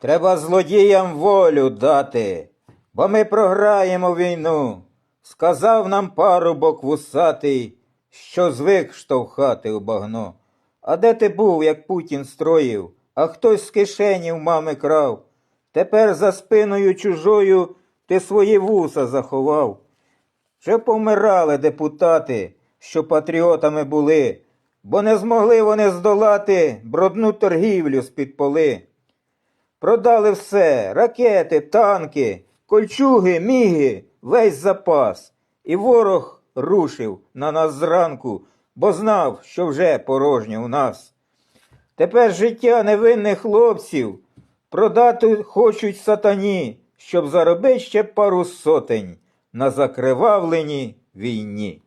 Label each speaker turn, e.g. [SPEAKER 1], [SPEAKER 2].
[SPEAKER 1] Треба злодіям волю дати, бо ми програємо війну. Сказав нам парубок вусатий, що звик штовхати у багно. А де ти був, як Путін строїв, а хтось з кишені в мами крав? Тепер за спиною чужою ти свої вуса заховав. Вже помирали депутати, що патріотами були, бо не змогли вони здолати брудну торгівлю з-під поли. Продали все ракети, танки, кольчуги, міги, весь запас. І ворог рушив на нас зранку, бо знав, що вже порожнє у нас. Тепер життя невинних хлопців продати хочуть сатані, щоб заробити ще пару сотень на закривавленій війні.